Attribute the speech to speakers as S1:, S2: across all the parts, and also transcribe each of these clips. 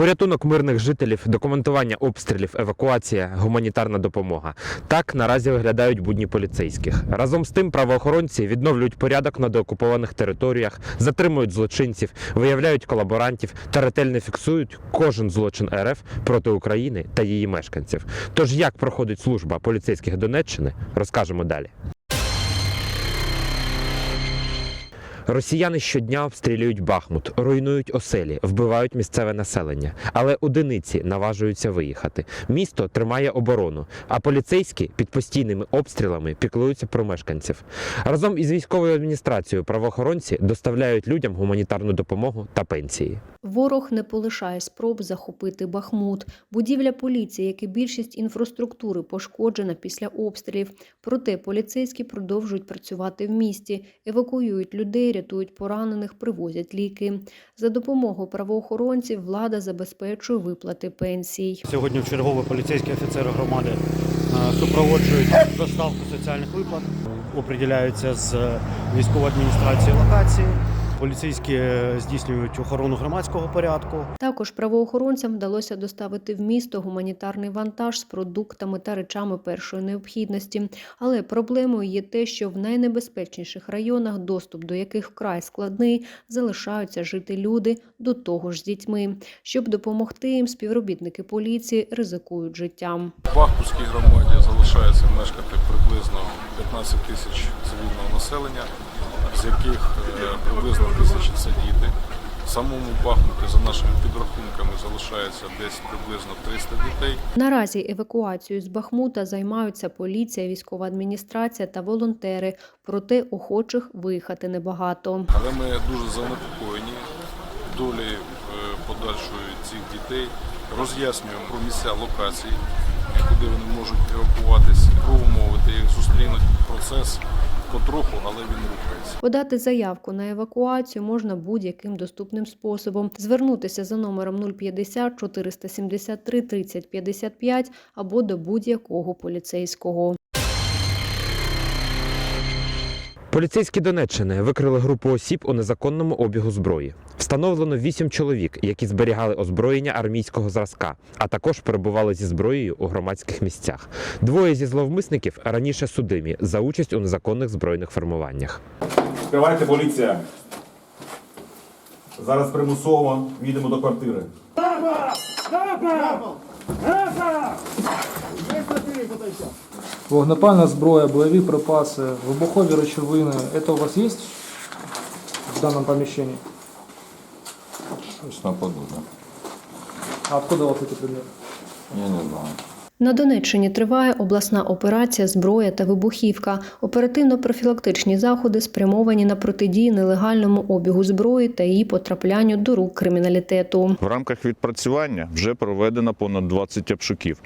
S1: Порятунок мирних жителів, документування обстрілів, евакуація, гуманітарна допомога. Так наразі виглядають будні поліцейських. Разом з тим правоохоронці відновлюють порядок на деокупованих територіях, затримують злочинців, виявляють колаборантів та ретельно фіксують кожен злочин РФ проти України та її мешканців. Тож як проходить служба поліцейських Донеччини, розкажемо далі. Росіяни щодня обстрілюють Бахмут, руйнують оселі, вбивають місцеве населення. Але одиниці наважуються виїхати. Місто тримає оборону, а поліцейські під постійними обстрілами піклуються про мешканців. Разом із військовою адміністрацією правоохоронці доставляють людям гуманітарну допомогу та пенсії.
S2: Ворог не полишає спроб захопити Бахмут. Будівля поліції, як і більшість інфраструктури, пошкоджена після обстрілів. Проте поліцейські продовжують працювати в місті, евакуюють людей, рятують поранених, привозять ліки. За допомогою правоохоронців влада забезпечує виплати пенсій.
S3: Сьогодні в чергове поліцейські офіцери громади е, супроводжують доставку соціальних виплат, оприділяються з військової адміністрації локації. Поліцейські е, здійснюють охорону громадського порядку.
S2: Також правоохоронцям вдалося доставити в місто гуманітарний вантаж з продуктами та речами першої необхідності. Але проблемою є те, що в найнебезпечніших районах, доступ до яких вкрай складний, залишаються жити люди до того ж з дітьми. Щоб допомогти їм, співробітники поліції ризикують життям.
S4: В Бахмутській громаді залишається мешкати приблизно 15 тисяч цивільного населення, з яких е, приблизно тисячі це діти. В самому Бахмуті, за нашими підрахунками, залишається десь приблизно 300 дітей.
S2: Наразі евакуацією з Бахмута займаються поліція, військова адміністрація та волонтери. Проте охочих виїхати небагато.
S4: Але ми дуже занепокоєні долі е, подальшої цих дітей. Роз'яснюємо про місця локацій, куди вони можуть евакуватись, про умови, де їх зустрінуть. Процес потроху, але він рухається.
S2: Подати заявку на евакуацію можна будь-яким доступним способом. Звернутися за номером 050 473 30 55 або до будь-якого поліцейського.
S1: Поліцейські Донеччини викрили групу осіб у незаконному обігу зброї. Встановлено вісім чоловік, які зберігали озброєння армійського зразка, а також перебували зі зброєю у громадських місцях. Двоє зі зловмисників раніше судимі за участь у незаконних збройних формуваннях.
S5: Відкривайте поліція. Зараз примусово їдемо до квартири.
S6: Вогнепальна зброя, бойові припаси, вибухові речовини. Это у вас є в данном помещении?
S7: Щось наподобне.
S6: А откуда у вас эти предметы?
S7: Я не знаю.
S2: На Донеччині триває обласна операція Зброя та вибухівка. Оперативно-профілактичні заходи спрямовані на протидії нелегальному обігу зброї та її потраплянню до рук криміналітету.
S8: В рамках відпрацювання вже проведено понад 20 обшуків.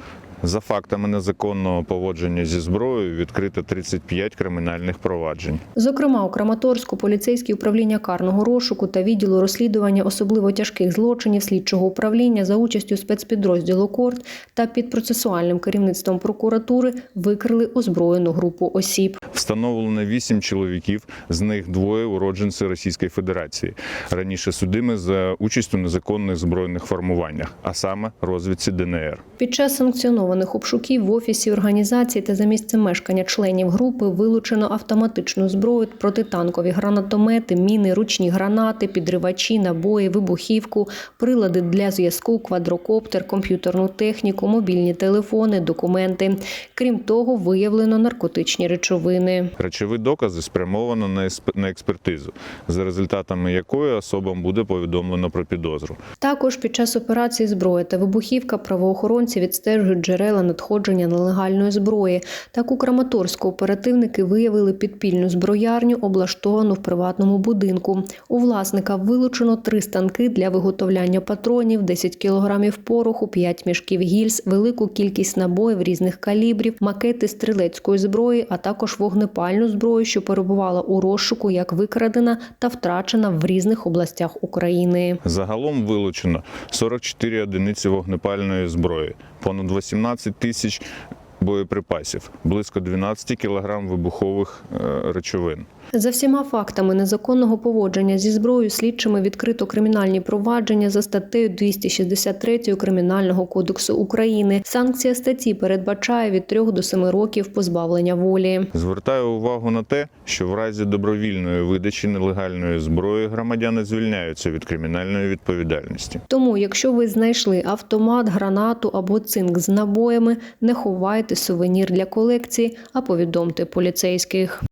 S8: За фактами незаконного поводження зі зброєю відкрито 35 кримінальних проваджень.
S2: Зокрема, у Краматорську поліцейські управління карного розшуку та відділу розслідування особливо тяжких злочинів слідчого управління за участю спецпідрозділу Корт та під процесуальним керівництвом прокуратури викрили озброєну групу осіб.
S8: Встановлено 8 чоловіків, з них двоє уродженці Російської Федерації. Раніше судими за участь у незаконних збройних формуваннях, а саме розвідці ДНР.
S2: Під час санкціонованих обшуків в офісі організації та за місцем мешкання членів групи вилучено автоматичну зброю, протитанкові гранатомети, міни, ручні гранати, підривачі, набої, вибухівку, прилади для зв'язку, квадрокоптер, комп'ютерну техніку, мобільні телефони, документи. Крім того, виявлено наркотичні речовини.
S8: Речові докази спрямовано на експертизу, за результатами якої особам буде повідомлено про підозру.
S2: Також під час операції зброя та вибухівка правоохоронці відстежують джерела надходження нелегальної зброї. Так у Краматорську оперативники виявили підпільну зброярню, облаштовану в приватному будинку. У власника вилучено три станки для виготовляння патронів, 10 кілограмів пороху, 5 мішків гільз, велику кількість набоїв різних калібрів, макети стрілецької зброї, а також вогнепальну зброю, що перебувала у розшуку як викрадена та втрачена в різних областях України.
S8: Загалом вилучено 44 одиниці вогнепальної зброї, понад 18 тисяч боєприпасів, близько 12 кілограм вибухових е, речовин.
S2: За всіма фактами незаконного поводження зі зброєю слідчими відкрито кримінальні провадження за статтею 263 Кримінального кодексу України. Санкція статті передбачає від 3 до 7 років позбавлення волі.
S8: Звертаю увагу на те, що в разі добровільної видачі нелегальної зброї громадяни звільняються від кримінальної відповідальності.
S2: Тому, якщо ви знайшли автомат, гранату або цинк з набоями, не ховайте сувенір для колекції, а повідомте поліцейських.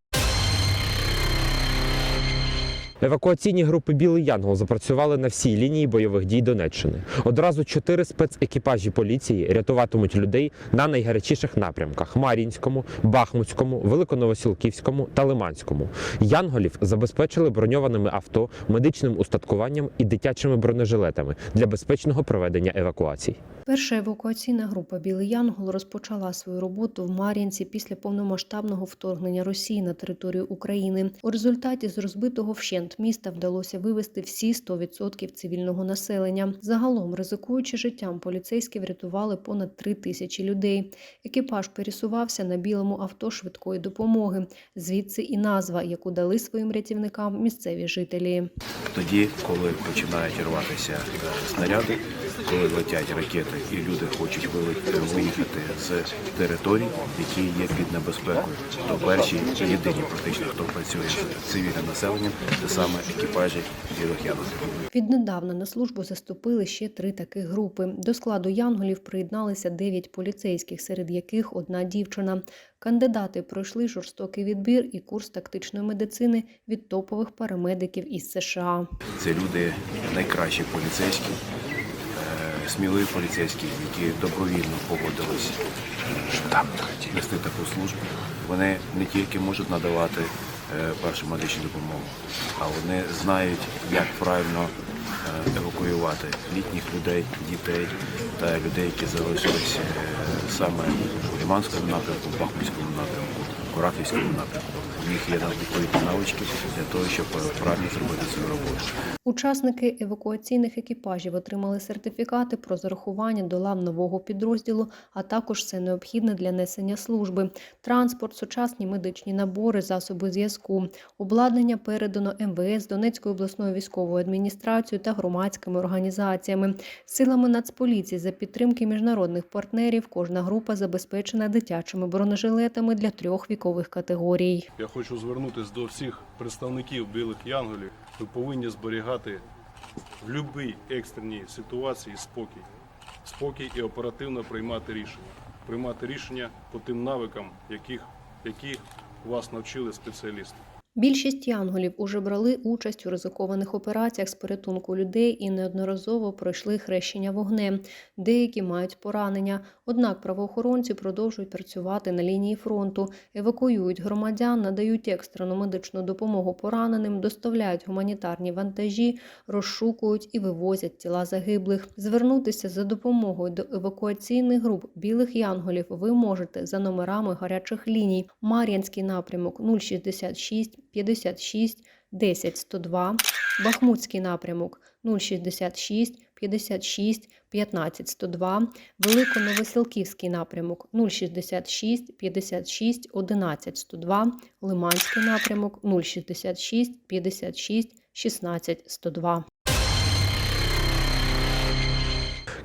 S1: Евакуаційні групи Білий Янгол запрацювали на всій лінії бойових дій Донеччини. Одразу чотири спецекіпажі поліції рятуватимуть людей на найгарячіших напрямках: Мар'їнському, Бахмутському, Великоновосілківському та Лиманському. Янголів забезпечили броньованими авто, медичним устаткуванням і дитячими бронежилетами для безпечного проведення евакуацій.
S2: Перша евакуаційна група Білий Янгол розпочала свою роботу в Мар'їнці після повномасштабного вторгнення Росії на територію України. У результаті з розбитого вщент міста вдалося вивести всі 100% цивільного населення. Загалом, ризикуючи життям, поліцейські врятували понад три тисячі людей. Екіпаж пересувався на білому авто швидкої допомоги. Звідси і назва, яку дали своїм рятівникам місцеві жителі.
S7: тоді, коли починають рватися е, снаряди, коли летять ракети, і люди хочуть вили- виїхати з територій, які є під небезпекою, то перші і єдині практично, хто працює з цивільним населенням, це саме екіпажі білих янголів.
S2: Віднедавна на службу заступили ще три таких групи. До складу янголів приєдналися дев'ять поліцейських, серед яких одна дівчина. Кандидати пройшли жорстокий відбір і курс тактичної медицини від топових парамедиків із США.
S7: Це люди найкращі поліцейські, е, сміливі поліцейські, які добровільно погодились нести таку службу. Вони не тільки можуть надавати е, першу медичну допомогу, а вони знають, як правильно е, евакуювати літніх людей, дітей та людей, які залишились е, саме у Лиманському напрямку, в Бахмутському напрямку, в Рахівському напрямку. У них є відповідні навички для того, щоб правильно зробити свою роботу.
S2: Учасники евакуаційних екіпажів отримали сертифікати про зарахування до лав нового підрозділу, а також все необхідне для несення служби: транспорт, сучасні медичні набори, засоби зв'язку. Обладнання передано МВС, Донецькою обласною військовою адміністрацією та громадськими організаціями. Силами Нацполіції за підтримки міжнародних партнерів кожна група забезпечена дитячими бронежилетами для трьох вікових категорій.
S4: Я хочу звернутися до всіх представників білих янголів. Ви повинні зберігати в будь-якій екстреній ситуації спокій. Спокій і оперативно приймати рішення. Приймати рішення по тим навикам, яких, які вас навчили спеціалісти.
S2: Більшість янголів уже брали участь у ризикованих операціях з порятунку людей і неодноразово пройшли хрещення вогнем. Деякі мають поранення. Однак правоохоронці продовжують працювати на лінії фронту, евакуюють громадян, надають екстрену медичну допомогу пораненим, доставляють гуманітарні вантажі, розшукують і вивозять тіла загиблих. Звернутися за допомогою до евакуаційних груп білих янголів ви можете за номерами гарячих ліній. Мар'янський напрямок 066 56 10 102, Бахмутський напрямок 066 56 15 102, Великоновосілківський напрямок 066 56 11 102, Лиманський напрямок 066 56 16 102.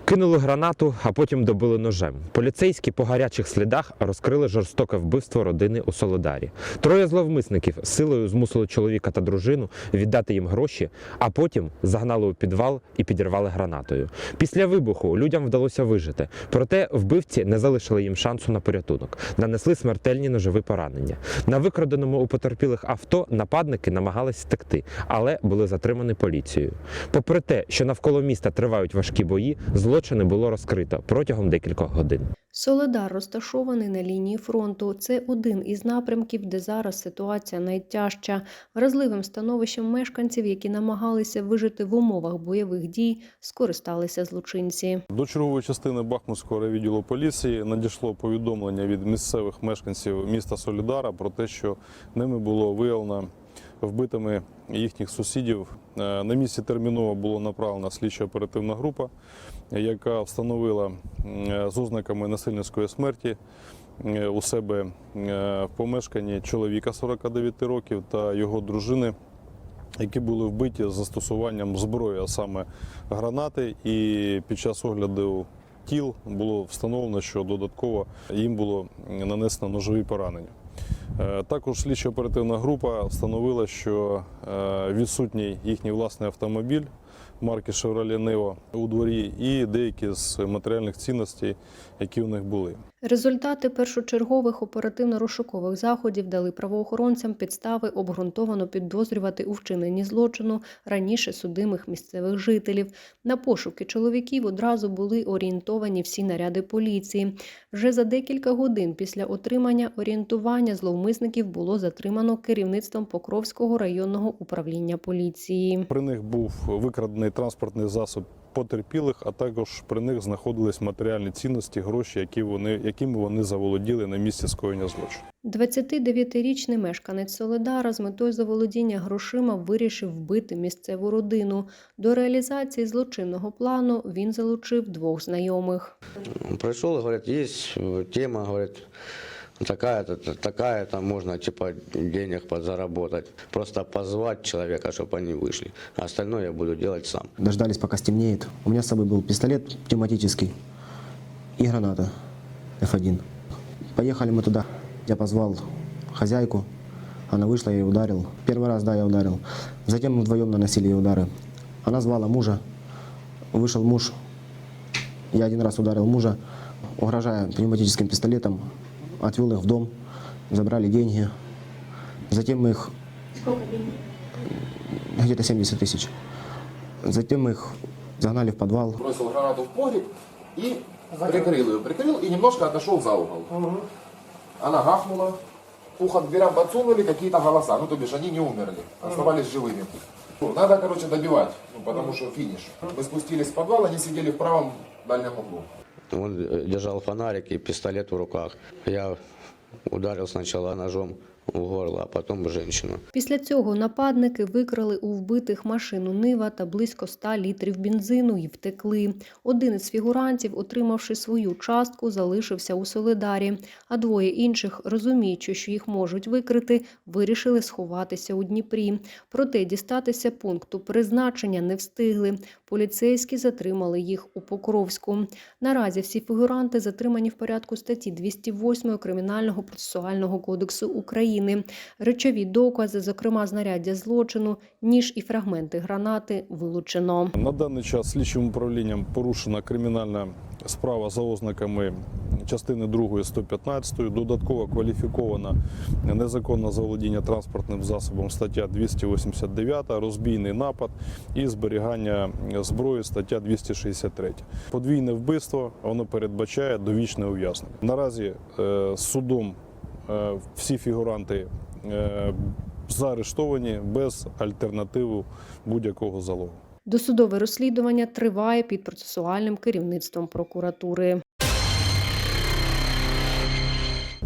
S1: Кинули гранату, а потім добили ножем. Поліцейські по гарячих слідах розкрили жорстоке вбивство родини у Солодарі. Троє зловмисників силою змусили чоловіка та дружину віддати їм гроші, а потім загнали у підвал і підірвали гранатою. Після вибуху людям вдалося вижити. Проте вбивці не залишили їм шансу на порятунок, нанесли смертельні ножові поранення. На викраденому у потерпілих авто нападники намагались втекти, але були затримані поліцією. Попри те, що навколо міста тривають важкі бої, злочини було розкрито протягом декількох годин.
S2: Соледар розташований на лінії фронту. Це один із напрямків, де зараз ситуація найтяжча. Вразливим становищем мешканців, які намагалися вижити в умовах бойових дій, скористалися злочинці.
S9: До чергової частини Бахмутського райвідділу поліції надійшло повідомлення від місцевих мешканців міста Солідара про те, що ними було виявлено вбитими їхніх сусідів. Е, На місці терміново було направлена слідчо-оперативна група, яка встановила е, з ознаками насильницької смерті е, у себе в помешканні чоловіка 49 років та його дружини, які були вбиті з застосуванням зброї, а саме гранати. І під час огляду тіл було встановлено, що додатково їм було нанесено ножові поранення. Е, Також слідчо-оперативна група встановила, що е, відсутній їхній власний автомобіль марки Chevrolet Nivo у дворі і деякі з матеріальних цінностей, які у них були.
S2: Результати першочергових оперативно-розшукових заходів дали правоохоронцям підстави обґрунтовано підозрювати у вчиненні злочину раніше судимих місцевих жителів. На пошуки чоловіків одразу були орієнтовані всі наряди поліції. Вже за декілька годин після отримання орієнтування зловмисників було затримано керівництвом Покровського районного управління поліції.
S9: При них був викрадений транспортний засіб потерпілих, а також при них знаходились матеріальні цінності, гроші, які вони, якими вони заволоділи на місці скоєння злочину.
S2: 29-річний мешканець Соледара з метою заволодіння грошима вирішив вбити місцеву родину. До реалізації злочинного плану він залучив двох знайомих.
S10: Пришел и говорит, есть э, тема, говорит, такая-то, т- такая-то, можно типа денег подзаработать. Просто позвать человека, чтобы они вышли. А остальное я буду делать сам.
S11: Дождались, пока стемнеет. У меня с собой был пистолет тематический и граната F1. Поехали мы туда. Я позвал хозяйку. Она вышла, я ее ударил. Первый раз, да, я ударил. Затем мы вдвоем наносили ей удары. Она звала мужа. Вышел муж. Я один раз ударил мужа, угрожая пневматическим пистолетом. Отвел их в дом. Забрали деньги. Затем мы их... Где-то 70 тысяч. Затем мы их загнали в подвал.
S12: бросил гранату в погреб и прикрыл ее. Прикрыл и немножко отошел за угол. Она гахнула, ухо к дверям подсунули какие-то голоса. Ну, то бишь, они не умерли, оставались живыми. Ну, Надо, короче, добивать, ну, потому что финиш. Мы спустились в подвал, они сидели в правом дальнем углу.
S10: Он э, держал фонарик и пистолет в руках. Я ударил сначала ножом в горло, а потом женщину.
S2: Після цього нападники викрали у вбитих машину Нива та близько 100 літрів бензину і втекли. Один із фігурантів, отримавши свою частку, залишився у Солидарі, а двоє інших, розуміючи, що їх можуть викрити, вирішили сховатися у Дніпрі. Проте дістатися пункту призначення не встигли. Поліцейські затримали їх у Покровську. Наразі всі фігуранти затримані в порядку статті 208 Кримінального процесуального кодексу України. Речові докази, зокрема знаряддя злочину, ніж і фрагменти гранати, вилучено.
S9: На даний час слідчим управлінням порушена кримінальна справа за ознаками частини 2 115, додатково кваліфікована незаконне заволодіння транспортним засобом стаття 289, розбійний напад і зберігання зброї стаття 263. Подвійне вбивство воно передбачає довічне ув'язнення. Наразі е, судом всі фігуранти е, заарештовані без альтернативи будь-якого залогу.
S2: Досудове розслідування триває під процесуальним керівництвом прокуратури.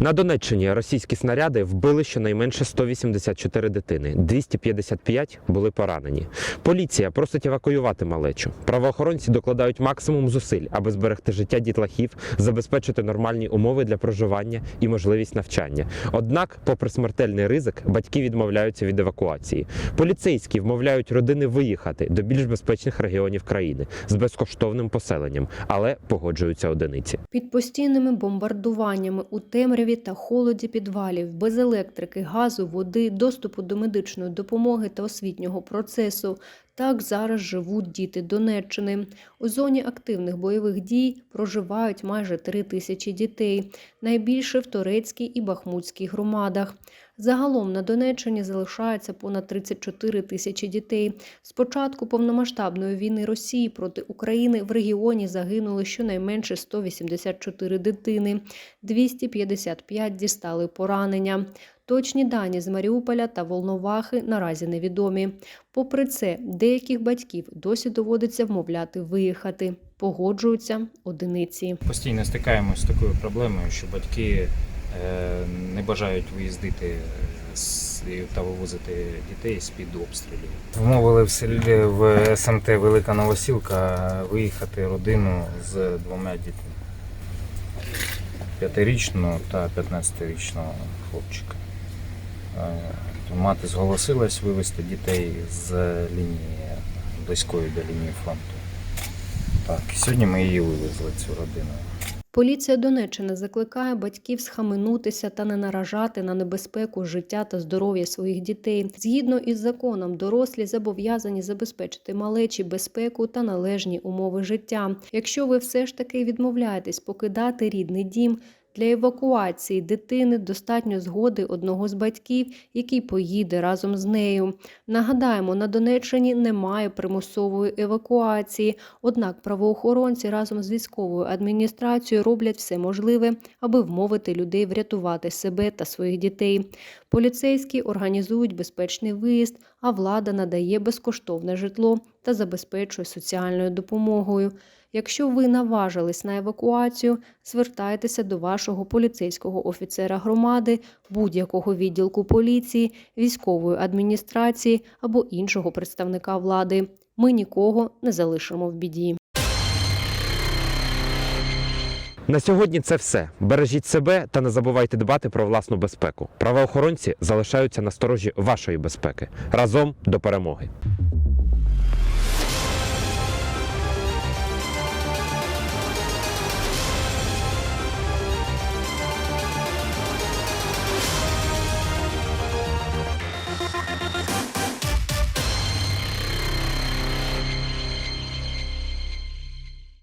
S1: На Донеччині російські снаряди вбили щонайменше 184 дитини, 255 були поранені. Поліція просить евакуювати малечу. Правоохоронці докладають максимум зусиль, аби зберегти життя дітлахів, забезпечити нормальні умови для проживання і можливість навчання. Однак, попри смертельний ризик, батьки відмовляються від евакуації. Поліцейські вмовляють родини виїхати до більш безпечних регіонів країни з безкоштовним поселенням, але погоджуються одиниці.
S2: Під постійними бомбардуваннями у темряві та холоді підвалів, без електрики, газу, води, доступу до медичної допомоги та освітнього процесу. Так зараз живуть діти Донеччини. У зоні активних бойових дій проживають майже три тисячі дітей, найбільше в Торецькій і Бахмутській громадах. Загалом на Донеччині залишається понад 34 тисячі дітей. З початку повномасштабної війни Росії проти України в регіоні загинули щонайменше 184 дитини, 255 дістали поранення. Точні дані з Маріуполя та Волновахи наразі невідомі. Попри це, деяких батьків досі доводиться вмовляти виїхати. Погоджуються одиниці.
S13: Постійно стикаємося з такою проблемою, що батьки е, не бажають виїздити та вивозити дітей з-під обстрілів. Вмовили в селі в СМТ Велика Новосілка виїхати родину з двома дітьми. 5-річну та 15-річного хлопчика. Е, Мати зголосилась вивезти дітей з лінії близької до лінії фронту. Так, сьогодні ми її вивезли, цю родину.
S2: Поліція Донеччини закликає батьків схаменутися та не наражати на небезпеку життя та здоров'я своїх дітей. Згідно із законом, дорослі зобов'язані забезпечити малечі безпеку та належні умови життя. Якщо ви все ж таки відмовляєтесь покидати рідний дім. Для евакуації дитини достатньо згоди одного з батьків, який поїде разом з нею. Нагадаємо, на Донеччині немає примусової евакуації, однак правоохоронці разом з військовою адміністрацією роблять все можливе, аби вмовити людей врятувати себе та своїх дітей. Поліцейські організують безпечний виїзд, а влада надає безкоштовне житло та забезпечує соціальною допомогою. Якщо ви наважились на евакуацію, звертайтеся до вашого поліцейського офіцера громади, будь-якого відділку поліції, військової адміністрації або іншого представника влади. Ми нікого не залишимо в біді.
S1: На сьогодні це все. Бережіть себе та не забувайте дбати про власну безпеку. Правоохоронці залишаються на сторожі вашої безпеки. Разом до перемоги.